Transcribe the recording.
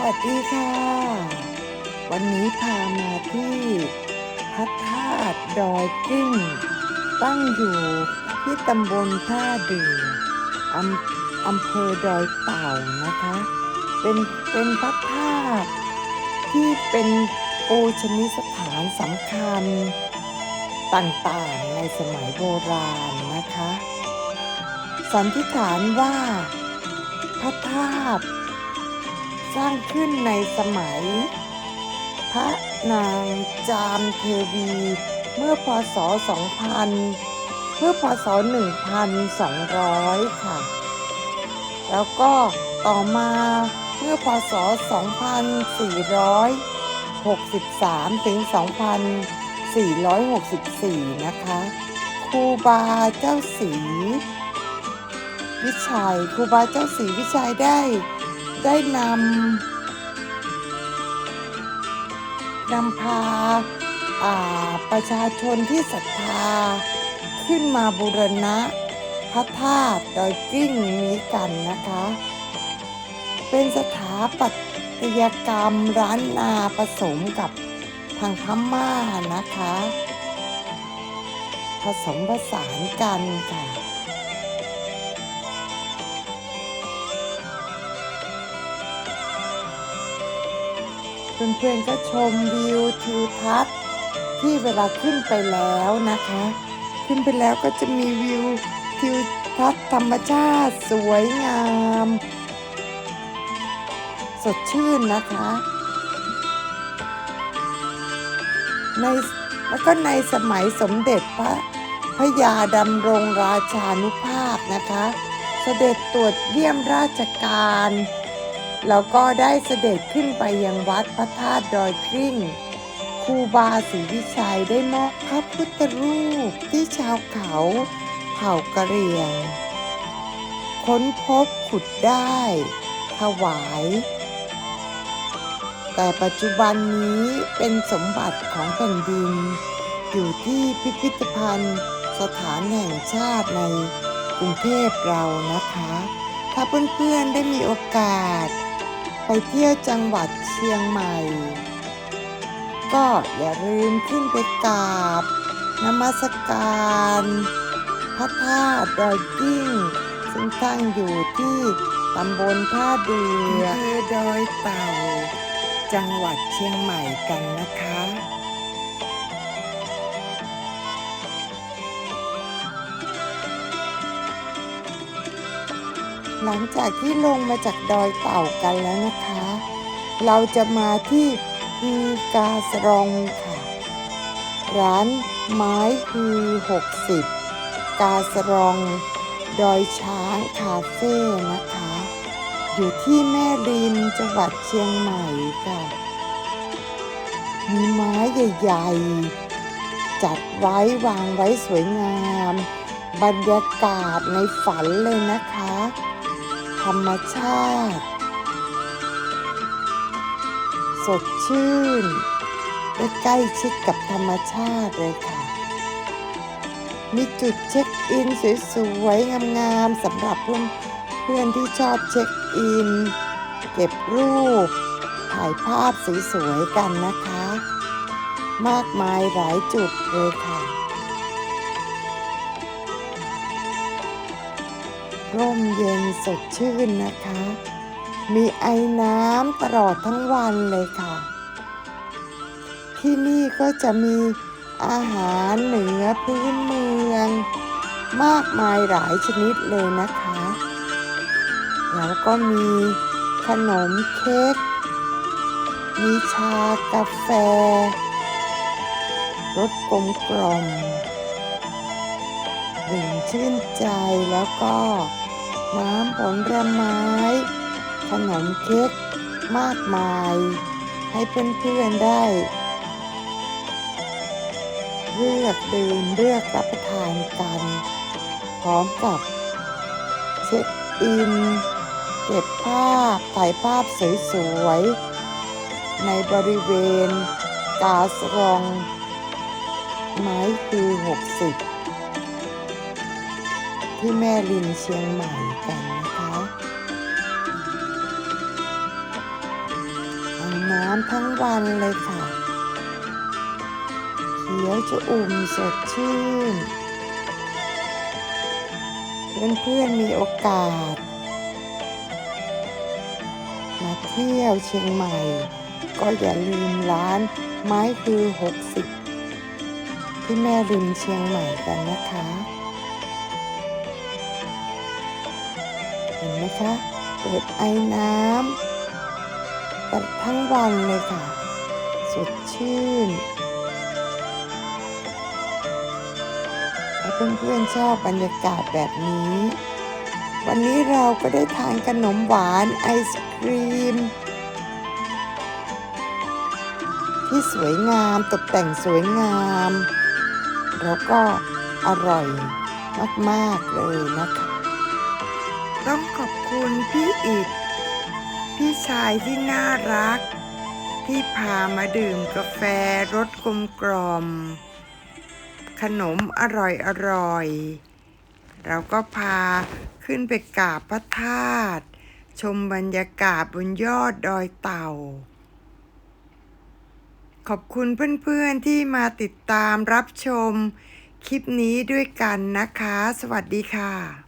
วัสดีค่ะ วันนี้พามาที่พระธาตุดอยกิ้ง ตั้งอยู่ที่ตำบลท่าดืออำอำเภอดอยเต่านะคะ เป็นเป็นพระธาตุที่เป็นปูชนียสถานสำคัญต่างๆในสมัยโบราณนะคะ สันนิษฐานว่าพระธาตุ สร้างขึ้นในสมัย พระนางจามเทวี เมื่อพศ 2000 เมื่อพศ 1,200 ค่ะ แล้วก็ต่อมาเมื่อพศ 2463 ถึง 2464 นะคะครูบาเจ้าศรีวิชัยครูบาเจ้าศรีวิชัยได้ ได้นำนำพาาประชาชนที่ศรัทธา ขึ้นมาบูรณะ พระธาตุดอยกิ้งนี้กันนะคะ เป็นสถาปัตยกรรมร้านนาผสมกับทางพม่านะคะ ผสมผสานกันค่ะ เพื่อนๆก็ชมวิวทิวทัศน์ที่เวลาขึ้นไปแล้วนะคะ ขึ้นไปแล้วก็จะมีวิวทิวทัศน์ธรรมชาติสวยงาม สดชื่นนะคะ ในแล้วก็ในสมัยสมเด็จพระพระยาดำรงราชานุภาพนะคะ เสด็จตรวจเยี่ยมราชการ แล้วก็ได้เสด็จขึ้นไปยังวัดพระธาตุดอยกริ่งครูบาศรีวิชัยได้มอบพระพุทธรูปที่ชาวเขาเผ่ากะเหรี่ยง ค้นพบขุดได้ ถวาย แต่ปัจจุบันนี้เป็นสมบัติของแผ่นดิน อยู่ที่พิพิธภัณฑ์สถานแห่งชาติในกรุงเทพเรานะคะ ถ้าเพื่อนๆได้มีโอกาส ไปเที่ยวจังหวัดเชียงใหม่ ก็อย่าลืมขึ้นไปกราบนมัสการ พระธาตุดอยกิ้ง ซึ่งตั้งอยู่ที่ตำบลท่าเดืออำเภอดอยเต่า จังหวัดเชียงใหม่กันนะคะ หลังจากที่ลงมาจากดอยเต่ากันแล้วนะคะ เราจะมาที่ฮือกาสรองค่ะ ร้านไม้ฮือ 60 กาสรอง ดอยช้างคาเฟ่นะคะ อยู่ที่แม่ริมจังหวัดเชียงใหม่ค่ะ มีไม้ใหญ่ๆ จัดไว้วางไว้สวยงาม บรรยากาศในฝันเลยนะคะ ธรรมชาติ สดชื่นได้ใกล้ชิดกับธรรมชาติเลยค่ะ มีจุดเช็คอินสวยๆงามๆสำหรับเพื่อนเพื่อนที่ชอบเช็คอิน เก็บรูป ถ่ายภาพสวยๆกันนะคะ มากมายหลายจุดเลยค่ะ ร่มเย็นสดชื่นนะคะ มีไอน้ำตลอดทั้งวันเลยค่ะ ที่นี่ก็จะมีอาหารเหนือพื้นเมือง มากมายหลายชนิดเลยนะคะ แล้วก็มีขนมเค้ก มีชากาแฟ รสกลมกล่อมดื่มชื่นใจแล้วก็ น้ำผลไม้ ขนมเค้กมากมาย ให้เพื่อนๆได้ เลือกดื่มเลือกรับประทานกัน พร้อมกับ เช็คอิน เก็บภาพถ่ายภาพสวยๆ ในบริเวณกาสรอง ไม้คือ60 ที่แม่ริมเชียงใหม่กันนะคะน้ำทั้งวันเลยค่ะ เขียวจะอุ่มสดชื่น เพื่อนๆมีโอกาส มาเที่ยวเชียงใหม่ ก็อย่าลืมร้านไม้คือ 60 ที่แม่ริมเชียงใหม่กันนะคะ เห็นไหมคะเปิดไอ้น้ำตลอดทั้งวันเลยค่ะ สดชื่น ถ้าเพื่อนๆชอบบรรยากาศแบบนี้ วันนี้เราก็ได้ทานขนมหวานไอศครีม ที่สวยงามตกแต่งสวยงาม แล้วก็อร่อยมาก ๆ เลยนะคะ ต้องขอบคุณพี่อิดพี่ชายที่น่ารัก ที่พามาดื่มกาแฟรสกลมกล่อม ขนมอร่อยอร่อยๆเราก็พาขึ้นไปกราบพระธาตุชมบรรยากาศบนยอดดอยเต่า ขอบคุณเพื่อนๆที่มาติดตามรับชมคลิปนี้ด้วยกันนะคะ สวัสดีค่ะ